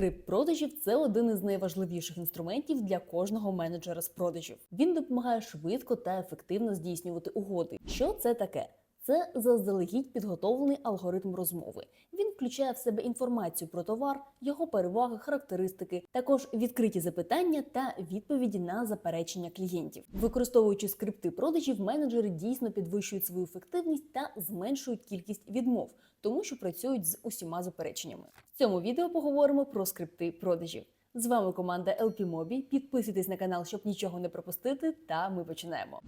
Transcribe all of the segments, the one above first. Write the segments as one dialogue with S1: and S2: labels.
S1: Скрипт продажів це один із найважливіших інструментів для кожного менеджера з продажів. Він допомагає швидко та ефективно здійснювати угоди. Що це таке? Це заздалегідь підготовлений алгоритм розмови. Він включає в себе інформацію про товар, його переваги, характеристики, також відкриті запитання та відповіді на заперечення клієнтів. Використовуючи скрипти продажів, менеджери дійсно підвищують свою ефективність та зменшують кількість відмов, тому що працюють з усіма запереченнями. В цьому відео поговоримо про скрипти продажів. З вами команда LP Mobi. Підписуйтесь на канал, щоб нічого не пропустити. Та ми починаємо.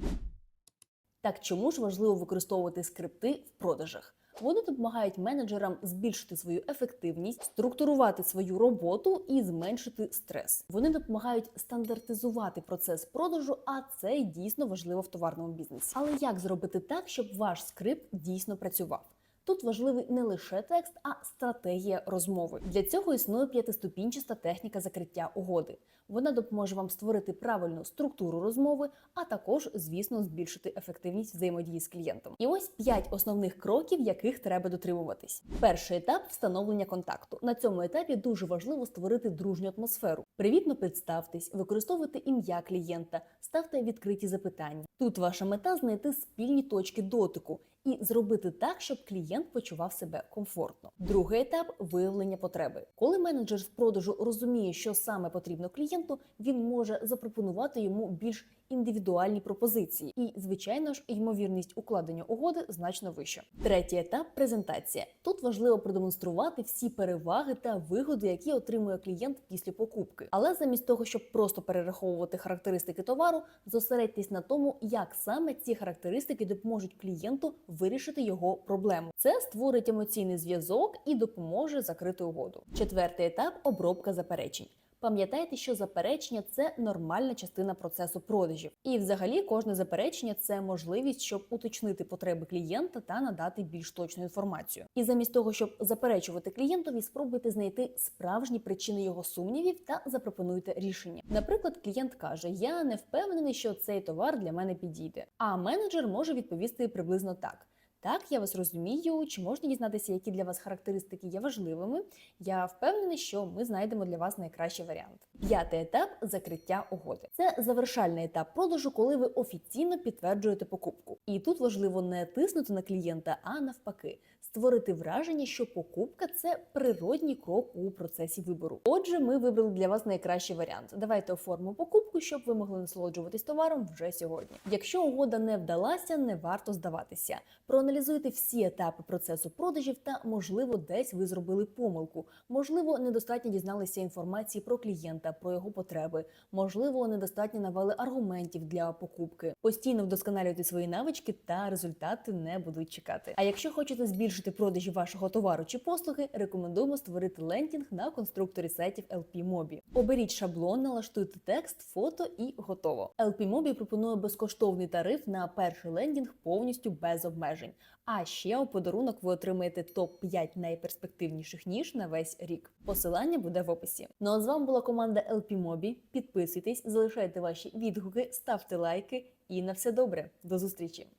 S1: Так чому ж важливо використовувати скрипти в продажах? Вони допомагають менеджерам збільшити свою ефективність, структурувати свою роботу і зменшити стрес. Вони допомагають стандартизувати процес продажу, а це дійсно важливо в товарному бізнесі. Але як зробити так, щоб ваш скрипт дійсно працював? Тут важливий не лише текст, а стратегія розмови. Для цього існує п'ятиступінчаста техніка закриття угоди. Вона допоможе вам створити правильну структуру розмови, а також, звісно, збільшити ефективність взаємодії з клієнтом. І ось п'ять основних кроків, яких треба дотримуватись. Перший етап встановлення контакту. На цьому етапі дуже важливо створити дружню атмосферу. Привітно представтесь, використовуйте ім'я клієнта, ставте відкриті запитання. Тут ваша мета знайти спільні точки дотику і зробити так, щоб клієнт почував себе комфортно. Другий етап виявлення потреби. Коли менеджер з продажу розуміє, що саме потрібно клієнту, він може запропонувати йому більш індивідуальні пропозиції, і, звичайно ж, ймовірність укладення угоди значно вища. Третій етап презентація. Тут важливо продемонструвати всі переваги та вигоди, які отримує клієнт після покупки. Але замість того, щоб просто перераховувати характеристики товару, зосередьтесь на тому, як саме ці характеристики допоможуть клієнту вирішити його проблему. Це створить емоційний зв'язок і допоможе закрити угоду. Четвертий етап обробка заперечень. Пам'ятайте, що заперечення це нормальна частина процесу продажів, і взагалі кожне заперечення це можливість, щоб уточнити потреби клієнта та надати більш точну інформацію. І замість того, щоб заперечувати клієнтові, спробуйте знайти справжні причини його сумнівів та запропонуйте рішення. Наприклад, клієнт каже: Я не впевнений, що цей товар для мене підійде. А менеджер може відповісти приблизно так. Так, я вас розумію. Чи можна дізнатися, які для вас характеристики є важливими? Я впевнений, що ми знайдемо для вас найкращий варіант. П'ятий етап закриття угоди. Це завершальний етап продажу, коли ви офіційно підтверджуєте покупку. І тут важливо не тиснути на клієнта, а навпаки, створити враження, що покупка це природній крок у процесі вибору. Отже, ми вибрали для вас найкращий варіант. Давайте оформимо покупку, щоб ви могли насолоджуватись товаром вже сьогодні. Якщо угода не вдалася, не варто здаватися. Проаналізуйте всі етапи процесу продажів та, можливо, десь ви зробили помилку. Можливо, недостатньо дізналися інформації про клієнта, про його потреби. Можливо, недостатньо навели аргументів для покупки. Постійно вдосконалюйте свої навички, та результати не будуть чекати. А якщо хочете збільшити продажі вашого товару чи послуги, рекомендуємо створити лендінг на конструкторі сайтів LPMobi. Оберіть шаблон, налаштуйте текст, фото і готово. LPMobi пропонує безкоштовний тариф на перший лендінг повністю без обмежень. А ще у подарунок ви отримаєте топ 5 найперспективніших ніж на весь рік. Посилання буде в описі. Ну а з вами була команда LP Mobi. Підписуйтесь, залишайте ваші відгуки, ставте лайки і на все добре. До зустрічі!